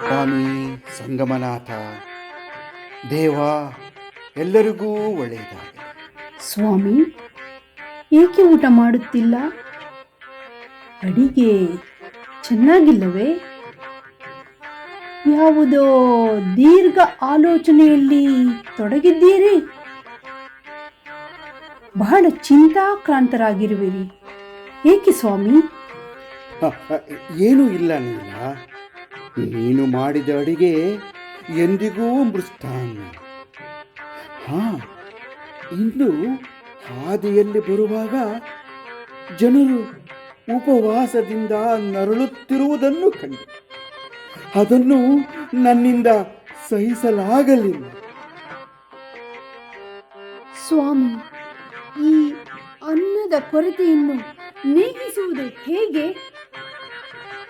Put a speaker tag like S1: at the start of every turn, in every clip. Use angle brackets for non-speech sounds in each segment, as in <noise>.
S1: ಸ್ವಾಮಿ ಸಂಗಮನಾಥ ದೇವ ಎಲ್ಲರಿಗೂ ಒಳ್ಳೆಯದಾಗಲಿ.
S2: ಸ್ವಾಮಿ ಏಕೆ ಊಟ ಮಾಡುತ್ತಿಲ್ಲ? ಅಡಿಗೆ ಚೆನ್ನಾಗಿಲ್ಲವೇ? ಯಾವುದೋ ದೀರ್ಘ ಆಲೋಚನೆಯಲ್ಲಿ ತೊಡಗಿದ್ದೀರಿ? ಬಹಳ ಚಿಂತಾಕ್ರಾಂತರಾಗಿರುವಿರಿ. ಏಕೆ ಸ್ವಾಮಿ?
S1: ಏನೂ ಇಲ್ಲ ನೀಲ ನೀನು ಮಾಡಿದ ಅಡಿಗೆ ಎಂದಿಗೂ ಮೃಷ್ಟಾನ್ನ. ಹಾ ಇಂದು ಹಾದಿಯಲ್ಲಿ ಬರುವಾಗ ಜನರು ಉಪವಾಸದಿಂದ ನರಳುತ್ತಿರುವುದನ್ನು ಕಂಡು. ಅದನ್ನು ನನ್ನಿಂದ ಸಹಿಸಲಾಗಲಿಲ್ಲ.
S2: ಸ್ವಾಮಿ ಈ ಅನ್ನದ ಕೊರತೆಯನ್ನು ನೀಗಿಸುವುದು ಹೇಗೆ?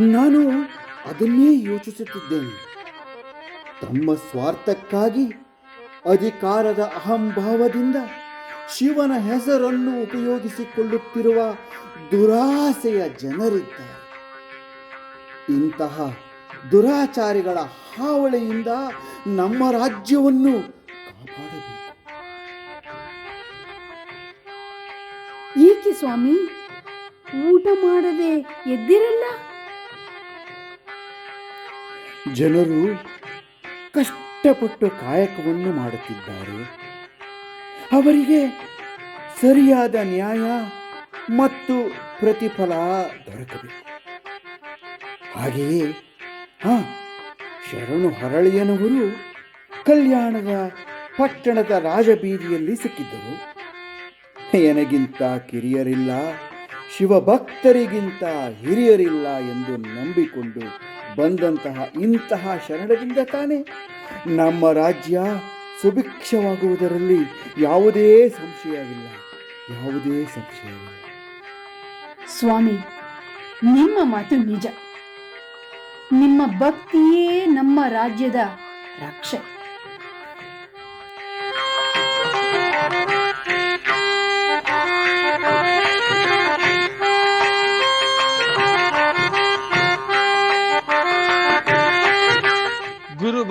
S1: ನಾನು ಅದನ್ನೇ ಯೋಚಿಸುತ್ತಿದ್ದೇನೆ. ತಮ್ಮ ಸ್ವಾರ್ಥಕ್ಕಾಗಿ ಅಧಿಕಾರದ ಅಹಂಭಾವದಿಂದ ಶಿವನ ಹೆಸರನ್ನು ಉಪಯೋಗಿಸಿಕೊಳ್ಳುತ್ತಿರುವ ದುರಾಸೆಯ ಜನರಿದ್ದಾರೆ. ಇಂತಹ ದುರಾಚಾರಿಗಳ ಹಾವಳಿಯಿಂದ ನಮ್ಮ ರಾಜ್ಯವನ್ನು ಕಾಪಾಡಬೇಕು.
S2: ಏಕೆ ಸ್ವಾಮಿ? ಊಟ ಮಾಡದೆ ಎದ್ದಿರಲ್ಲ?
S1: ಜನರು ಕಷ್ಟಪಟ್ಟು ಕಾಯಕವನ್ನು ಮಾಡುತ್ತಿದ್ದಾರೆ. ಅವರಿಗೆ ಸರಿಯಾದ ನ್ಯಾಯ ಮತ್ತು ಪ್ರತಿಫಲ ದೊರಕಬೇಕು. ಹಾಗೆಯೇ ಹಾ ಶರಣು ಹರಳಿಯನವರು ಕಲ್ಯಾಣದ ಪಟ್ಟಣದ ರಾಜಬೀದಿಯಲ್ಲಿ ಸಿಕ್ಕಿದ್ದರು. ನನಗಿಂತ ಕಿರಿಯರಿಲ್ಲ, ಶಿವಭಕ್ತರಿಗಿಂತ ಹಿರಿಯರಿಲ್ಲ ಎಂದು ನಂಬಿಕೊಂಡು ಬಂದಂತಹ ಇಂತಹ ಶರಣದಿಂದ ತಾನೇ ನಮ್ಮ ರಾಜ್ಯ ಸುಭಿಕ್ಷವಾಗುವುದರಲ್ಲಿ ಯಾವುದೇ ಸಂಶಯವಿಲ್ಲ. ಯಾವುದೇ ಸಂಶಯವಿಲ್ಲ.
S2: ಸ್ವಾಮಿ, ನಿಮ್ಮ ಮಾತು ನಿಜ. ನಿಮ್ಮ ಭಕ್ತಿಯೇ ನಮ್ಮ ರಾಜ್ಯದ ರಕ್ಷೆ.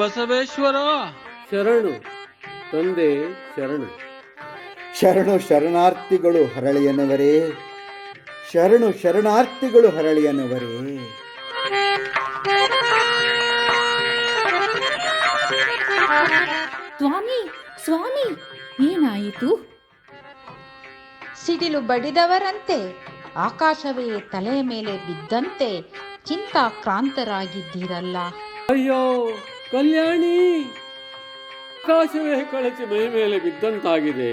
S3: ಬಸವೇಶ್ವರ.
S4: ಶರಣು ತಂದೆ ಶರಣು.
S1: ಶರಣು ಶರಣಾರ್ಥಿಗಳು ಹರಳಿಯನವರೇ. ಶರಣು ಶರಣಾರ್ಥಿಗಳು ಹರಳಿಯನವರೇ.
S5: ಸ್ವಾಮಿ ಸ್ವಾಮಿ ಏನಾಯಿತು?
S6: ಸಿಡಿಲು ಬಡಿದವರಂತೆ ಆಕಾಶವೇ ತಲೆಯ ಮೇಲೆ ಬಿದ್ದಂತೆ ಚಿಂತಾಕ್ರಾಂತರಾಗಿದ್ದೀರಲ್ಲ.
S4: ಅಯ್ಯೋ ಕಲ್ಯಾಣಿ ಆಕಾಶವೇ ಕಳಚಿ ಮೈ ಮೇಲೆ ಬಿದ್ದಂತಾಗಿದೆ.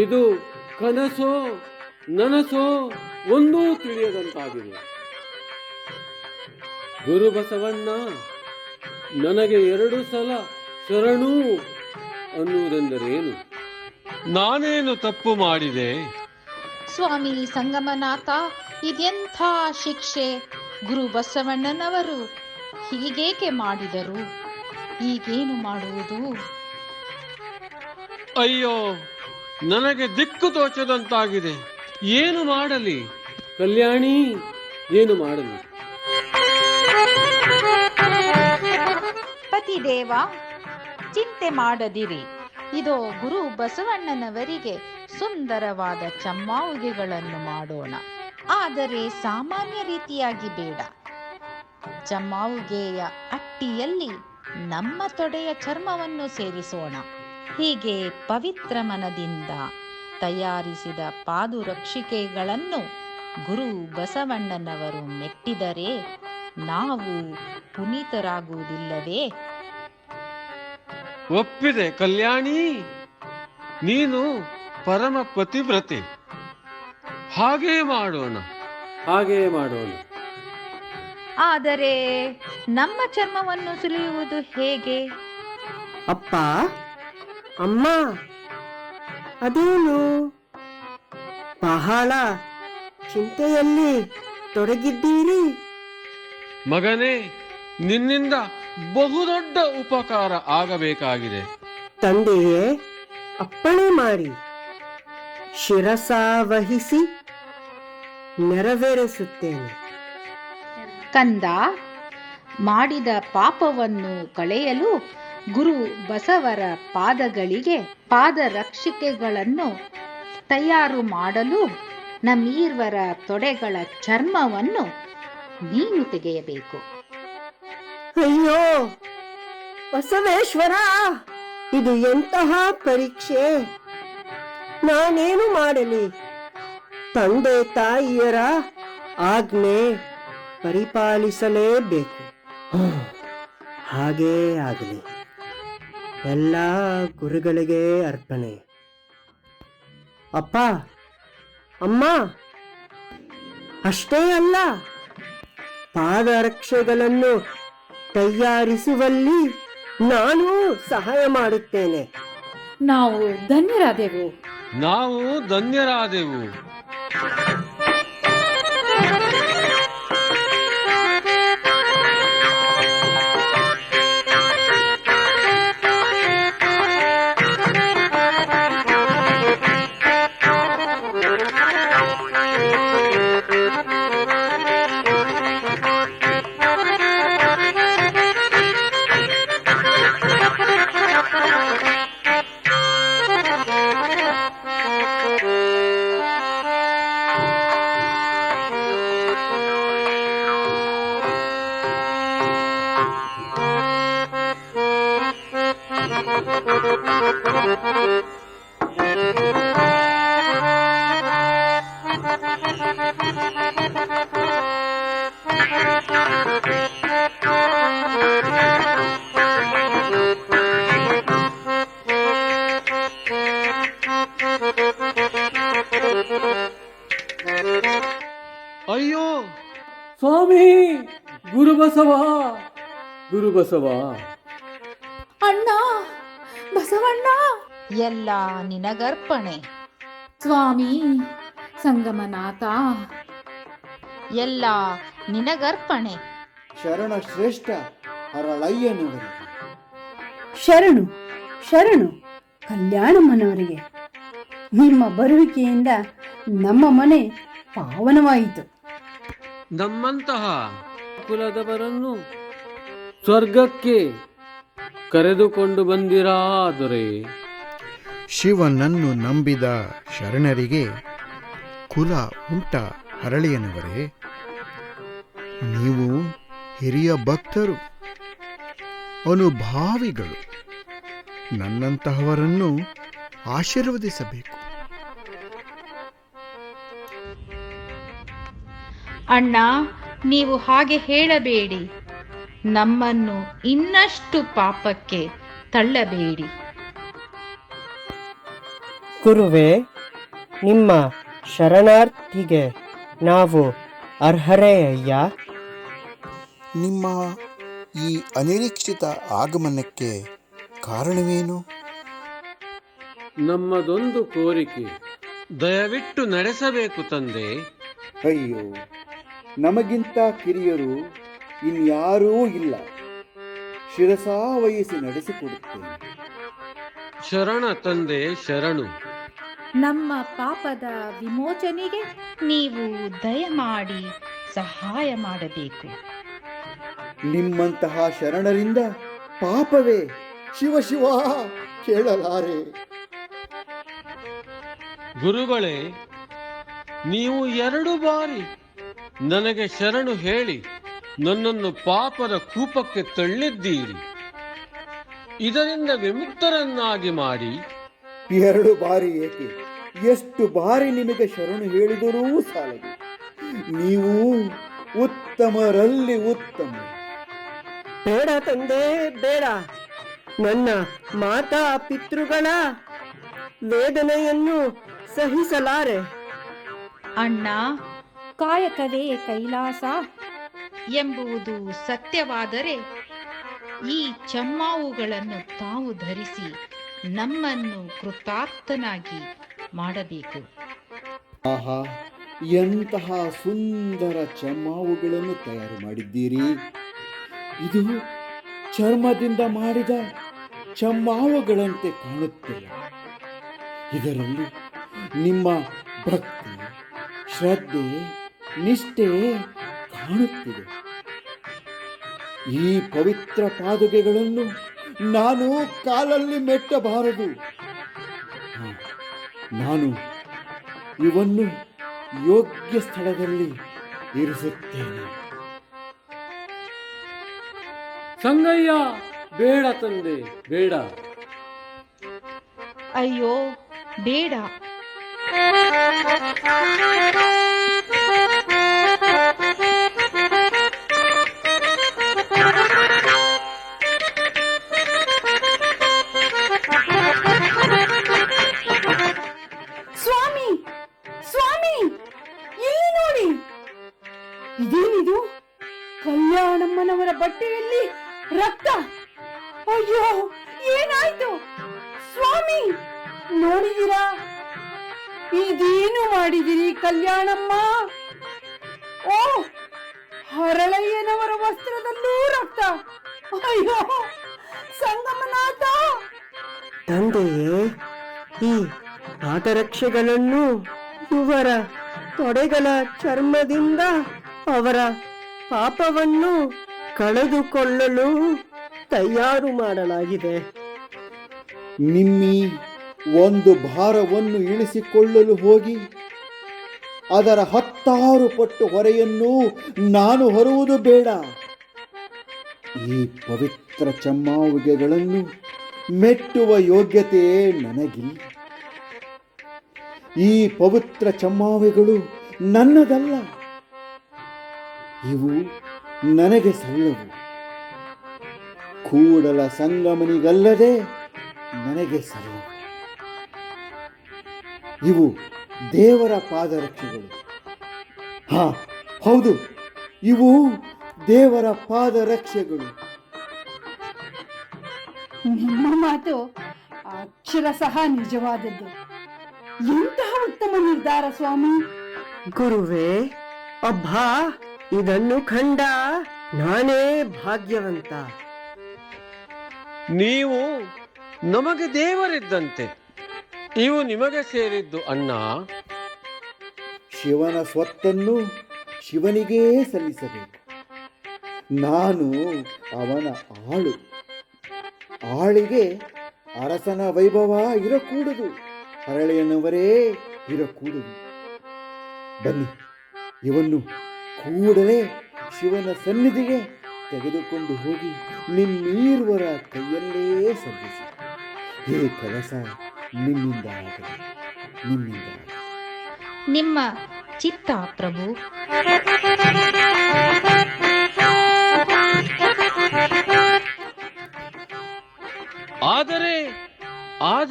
S4: ಇದು ಕನಸೋ ನನಸೋ ಒಂದೂ ತಿಳಿಯದಂತಾಗಿದೆ. ಗುರು ಬಸವಣ್ಣ ನನಗೆ ಎರಡು ಸಲ ಶರಣು ಅನ್ನುವುದೆಂದರೇನು?
S3: ನಾನೇನು ತಪ್ಪು ಮಾಡಿದೆ?
S6: ಸ್ವಾಮಿ ಸಂಗಮನಾಥ ಇದೆಂಥ ಶಿಕ್ಷೆ? ಗುರು ಬಸವಣ್ಣನವರು ಹೀಗೇಕೆ ಮಾಡಿದರು? ಈಗೇನು ಮಾಡುವುದು?
S3: ಅಯ್ಯೋ ನನಗೆ ದಿಕ್ಕು ತೋಚದಂತಾಗಿದೆ. ಏನು ಮಾಡಲಿ?
S4: ಕಲ್ಯಾಣಿ ಏನು ಮಾಡಲಿ?
S6: ಪತಿದೇವ ಚಿಂತೆ ಮಾಡದಿರಿ. ಇದೋ ಗುರು ಬಸವಣ್ಣನವರಿಗೆ ಸುಂದರವಾದ ಚಮ್ಮಾವುಗೆಗಳನ್ನು ಮಾಡೋಣ. ಆದರೆ ಸಾಮಾನ್ಯ ರೀತಿಯಾಗಿ ಬೇಡ. ಚಮ್ಮಾವುಗೆಯ ಅಟ್ಟಿಯಲ್ಲಿ ನಮ್ಮ ತೊಡೆಯ ಚರ್ಮವನ್ನು ಸೇರಿಸೋಣ. ಹೀಗೆ ಪವಿತ್ರ ಮನದಿಂದ ತಯಾರಿಸಿದ ಪಾದುರಕ್ಷಿಕೆಗಳನ್ನು ಗುರು ಬಸವಣ್ಣನವರು ಮೆಟ್ಟಿದರೆ ನಾವು ಪುನೀತರಾಗುವುದಿಲ್ಲವೇ?
S3: ಒಪ್ಪಿದೆ ಕಲ್ಯಾಣಿ ನೀನು ಪರಮ ಪತಿವ್ರತೆ. ಹಾಗೇ ಮಾಡೋಣ.
S4: ಹಾಗೆ ಮಾಡೋಣ.
S6: ಆದರೆ ನಮ್ಮ ಚರ್ಮವನ್ನು ಸುಲಿಯುವುದು ಹೇಗೆ?
S7: ಅಪ್ಪ ಅಮ್ಮ ಅದೇನು? ಬಹಳ ಚಿಂತೆಯಲ್ಲಿ ತೊಡಗಿದ್ದೀರಿ.
S3: ಮಗನೇ ನಿನ್ನಿಂದ ಬಹುದೊಡ್ಡ ಉಪಕಾರ ಆಗಬೇಕಾಗಿದೆ.
S7: ತಂದೆಯೇ ಅಪ್ಪಣೆ ಮಾಡಿ. ಶಿರಸ ವಹಿಸಿ ನೆರವೇರಿಸುತ್ತೇನೆ.
S6: ಕಂದ ಮಾಡಿದ ಪಾಪವನ್ನು ಕಳೆಯಲು ಗುರು ಬಸವರ ಪಾದಗಳಿಗೆ ಪಾದರಕ್ಷಿಕೆಗಳನ್ನು ತಯಾರು ಮಾಡಲು ನಮ್ಮೀರ್ವರ ತೊಡೆಗಳ ಚರ್ಮವನ್ನು ನೀನು ತೆಗೆಯಬೇಕು.
S7: ಅಯ್ಯೋ, ಬಸವೇಶ್ವರ, ಇದು ಎಂತಹ ಪರೀಕ್ಷೆ? ನಾನೇನು ಮಾಡಲಿ? ತಂದೆ ತಾಯಿಯರ ಆಜ್ಞೆ ಪರಿಪಾಲಿಸಲೇಬೇಕು. ಹಾಗೇ ಆಗಲಿ. ಎಲ್ಲ ಗುರುಗಳಿಗೆ ಅರ್ಪಣೆ. ಅಪ್ಪ ಅಮ್ಮ ಅಷ್ಟೇ ಅಲ್ಲ ಪಾದರಕ್ಷೆಗಳನ್ನು ತಯಾರಿಸುವಲ್ಲಿ ನಾನು ಸಹಾಯ ಮಾಡುತ್ತೇನೆ.
S5: ನಾವು ಧನ್ಯರಾದೆವು.
S3: ನಾವು ಧನ್ಯರಾದೆವು. ಅಯ್ಯೋ!
S4: ಸ್ವಾಮಿ ಗುರುಬಸವ ಗುರುಬಸವ
S5: ಅಣ್ಣ ಬಸವಣ್ಣ!
S6: ಎಲ್ಲ ನಿನಗರ್ಪಣೆ.
S5: ಸ್ವಾಮಿ ಸಂಗಮನಾಥ.
S6: ಎಲ್ಲ ನಿನಗರ್ಪಣೆ.
S1: ಶರಣ ಶ್ರೇಷ್ಠ ಹರಳಯ್ಯನವರಿಗೆ
S2: ಶರಣು ಶರಣು ಕಲ್ಯಾಣಮ್ಮನವರಿಗೆ ನಿಮ್ಮ ಬರುವಿಕೆಯಿಂದ ನಮ್ಮ ಮನೆ ಪಾವನವಾಯಿತು.
S3: ನಮ್ಮಂತಹ
S4: ಕುಲದವರನ್ನು ಸ್ವರ್ಗಕ್ಕೆ ಕರೆದುಕೊಂಡು ಬಂದಿರಾದರೆ.
S8: ಶಿವನನ್ನು ನಂಬಿದ ಶರಣರಿಗೆ ಕುಲ ಉಂಟ ಹರಳಿಯನವರೇ ನೀವು ಹಿರಿಯ ಭಕ್ತರು ಅನುಭಾವಿಗಳು ನನ್ನಂತಹವರನ್ನು ಆಶೀರ್ವದಿಸಬೇಕು.
S6: ಅಣ್ಣ ನೀವು ಹಾಗೆ ಹೇಳಬೇಡಿ. ನಮ್ಮನ್ನು ಇನ್ನಷ್ಟು ಪಾಪಕ್ಕೆ ತಳ್ಳಬೇಡಿ.
S7: ಕುರುವೆ ನಿಮ್ಮ ಶರಣಾರ್ಥಿಗೆ ನಾವು ಅರ್ಹರೇ ಅಯ್ಯ.
S8: ನಿಮ್ಮ ಈ ಅನಿರೀಕ್ಷಿತ ಆಗಮನಕ್ಕೆ ಕಾರಣವೇನು?
S4: ನಮ್ಮದೊಂದು ಕೋರಿಕೆ.
S3: ದಯವಿಟ್ಟು ನಡೆಸಬೇಕು ತಂದೆ.
S1: ಅಯ್ಯೋ ನಮಗಿಂತ ಕಿರಿಯರು ಇನ್ಯಾರೂ ಇಲ್ಲ. ಶಿರಸಾ ವಹಿಸಿ ನಡೆಸಿಕೊಡುತ್ತೇನೆ.
S3: ಶರಣ ತಂದೆ ಶರಣು.
S5: ನಮ್ಮ ಪಾಪದ ವಿಮೋಚನೆಗೆ
S6: ನೀವು ದಯಮಾಡಿ ಸಹಾಯ ಮಾಡಬೇಕು.
S1: ನಿಮ್ಮಂತಹ ಶರಣರಿಂದ ಪಾಪವೇ? ಶಿವ ಶಿವ ಕೇಳಲಾರೆ.
S3: ಗುರುಗಳೇ ನೀವು ಎರಡು ಬಾರಿ ನನಗೆ ಶರಣು ಹೇಳಿ ನನ್ನನ್ನು ಪಾಪದ ಕೂಪಕ್ಕೆ ತಳ್ಳಿದ್ದೀರಿ. ಇದರಿಂದ ವಿಮುಕ್ತರನ್ನಾಗಿ ಮಾಡಿ.
S1: ಎರಡು ಬಾರಿ ಏಕೆ? ಎಷ್ಟು ಬಾರಿ ನಿಮಗೆ ಶರಣು ಹೇಳಿದರೂ ಸಾಲದು. ನೀವು ಉತ್ತಮರಲ್ಲಿ ಉತ್ತಮ.
S7: ಬೇಡ ತಂದೆ ಬೇಡ. ನನ್ನ ಮಾತಾ ಪಿತೃಗಳ ವೇದನೆಯನ್ನು ಸಹಿಸಲಾರೆ.
S6: ಅಣ್ಣ
S5: ಕಾಯಕವೇ ಕೈಲಾಸ
S6: ಎಂಬುವುದು ಸತ್ಯವಾದರೆ ಈ ಚಮ್ಮಾವುಗಳನ್ನು ತಾವು ಧರಿಸಿ ನಮ್ಮನ್ನು ಕೃತಾರ್ಥನಾಗಿ ಮಾಡಬೇಕು.
S1: ಆಹಾ ಎಂತಹ ಸುಂದರ ಚಮ್ಮಾವುಗಳನ್ನು ತಯಾರು ಮಾಡಿದ್ದೀರಿ? ಇದು ಚರ್ಮದಿಂದ ಮಾಡಿದ ಚಮ್ಮಾವಗಳಂತೆ ಕಾಣುತ್ತಿಲ್ಲ ಇದರಲ್ಲಿ ನಿಮ್ಮ ಭಕ್ತಿ, ಶ್ರದ್ಧೆ, ನಿಷ್ಠೆ ಕಾಣುತ್ತಿದೆ. ಈ ಪವಿತ್ರ ಪಾದುಗೆಗಳನ್ನು ನಾನು ಕಾಲಲ್ಲಿ ಮೆಟ್ಟಬಾರದು. ನಾನು ಇವನ್ನು ಯೋಗ್ಯ ಸ್ಥಳದಲ್ಲಿ ಇರಿಸುತ್ತೇನೆ.
S4: ಸಂಗಯ್ಯ ಬೇಡ ತಂದೆ ಬೇಡ.
S6: ಅಯ್ಯೋ ಬೇಡ.
S7: ತಂದೆಯೇ, ಈ ಪಾದರಕ್ಷೆಗಳನ್ನು ಇವರ ತೊಡೆಗಳ ಚರ್ಮದಿಂದ ಅವರ ಪಾಪವನ್ನು ಕಳೆದುಕೊಳ್ಳಲು ತಯಾರು ಮಾಡಲಾಗಿದೆ.
S1: ನಿಮ್ಮಿ ಒಂದು ಭಾರವನ್ನು ಇಳಿಸಿಕೊಳ್ಳಲು ಹೋಗಿ, ಅದರ ಹತ್ತಾರು ಪಟ್ಟು ಹೊರೆಯನ್ನು ನಾನು ಹೊರುವುದು ಬೇಡ. ಈ ಪವಿತ್ರ ಚಮ್ಮಾವಿಗೆಗಳನ್ನು ಮೆಟ್ಟುವ ಯೋಗ್ಯತೆ ನನಗಿಲ್ಲ. ಈ ಪವಿತ್ರ ಚಮ್ಮಾವೆಗಳು ನನ್ನದಲ್ಲ. ಇವು ನನಗೆ ಸಲ್ಲವು. ಕೂಡಲ ಸಂಗಮನಿಗಲ್ಲದೆ ನನಗೆ ಸಲ್ಲವು. ಇವು ದೇವರ ಪಾದರಕ್ಷೆಗಳು. ಹಾ, ಹೌದು. ಇವು ದೇವರ ಪಾದರಕ್ಷೆಗಳು.
S2: ನಿಮ್ಮ ಮಾತು ಅಕ್ಷರ ಸಹ ನಿಜವಾದದ್ದು. ಎಂತಹ ಉತ್ತಮ ನಿರ್ಧಾರ ಸ್ವಾಮಿ.
S7: ಗುರುವೇ ಅಬ್ಬಾ ಇದನ್ನು ಕಂಡ ನಾನೇ ಭಾಗ್ಯವಂತ.
S3: ನೀವು ನಮಗೆ ದೇವರಿದ್ದಂತೆ ಇವು ನಿಮಗೆ ಸೇರಿದ್ದು ಅಣ್ಣ
S1: ಶಿವನ ಸ್ವತ್ತನ್ನು ಶಿವನಿಗೇ ಸಲ್ಲಿಸಬೇಕು. ನಾನು ಅವನ ಆಳು. ಆಳಿಗೆ ಅರಸನ ವೈಭವ ಇರಕೂಡದು. ಹರಳೆಯನವರೇ ಇರಕೂಡದು. ಬನ್ನಿ, ಇವನ್ನು ಕೂಡಲೇ ಶಿವನ ಸನ್ನಿಧಿಗೆ ತೆಗೆದುಕೊಂಡು ಹೋಗಿ ನಿಮ್ಮೀರ್ವರ ಕೈಯಲ್ಲೇ ಸಲ್ಲಿಸಿ. ಈ ಕೆಲಸ ನಿಮ್ಮಿಂದ ನಿಮ್ಮಿಂದ
S6: ನಿಮ್ಮ ಚಿತ್ತ ಪ್ರಭು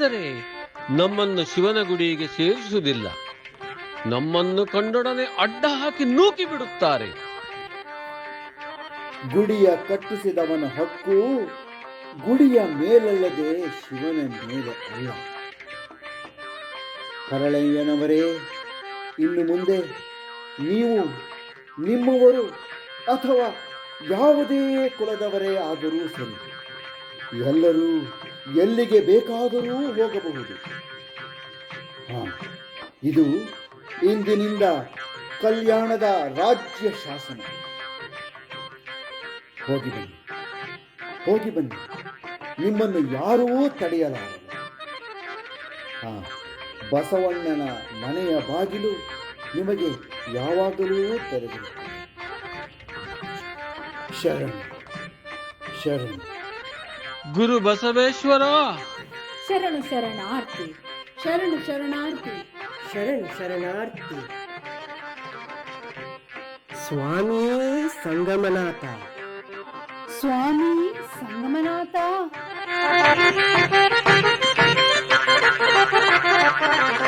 S3: ಆದರೆ ನಮ್ಮನ್ನು ಶಿವನ ಗುಡಿಗೆ ಸೇರಿಸುವುದಿಲ್ಲ. ನಮ್ಮನ್ನು ಕಂಡೊಡನೆ ಅಡ್ಡ ಹಾಕಿ ನೂಕಿ ಬಿಡುತ್ತಾರೆ.
S1: ಗುಡಿಯ ಕಟ್ಟಿಸಿದವನ ಹಕ್ಕು ಗುಡಿಯ ಮೇಲಲ್ಲದೆ ಶಿವನ ಮೇಲೆ ಅಲ್ಲ. ಕರಳಯ್ಯನವರೇ ಇನ್ನು ಮುಂದೆ ನೀವು ನಿಮ್ಮವರು ಅಥವಾ ಯಾವುದೇ ಕುಲದವರೇ ಆದರೂ ಸರಿ, ಎಲ್ಲರೂ ಎಲ್ಲಿಗೆ ಬೇಕಾದರೂ ಹೋಗಬಹುದು. ಇದು ಇಂದಿನಿಂದ ಕಲ್ಯಾಣದ ರಾಜ್ಯ ಶಾಸನ. ಹೋಗಿ ಬನ್ನಿ. ಹೋಗಿ ಬನ್ನಿ. ನಿಮ್ಮನ್ನು ಯಾರೂ ತಡೆಯಲಾರರು. ಹಾ, ಬಸವಣ್ಣನ ಮನೆಯ ಬಾಗಿಲು ನಿಮಗೆ ಯಾವಾಗಲೂ ತೆರೆದಿರುತ್ತದೆ. ಶರಣ ಶರಣ.
S3: ಗುರು ಬಸವೇಶ್ವರ.
S5: ಶರಣು ಶರಣಾರ್ಥಿ
S2: ಶರಣು ಶರಣಾರ್ಥಿ.
S7: ಶರಣ ಶರಣಾರ್ಥಿ. ಸ್ವಾಮಿ ಸಂಗಮನಾಥ.
S2: ಸ್ವಾಮಿ ಸಂಗಮನಾಥ. <laughs>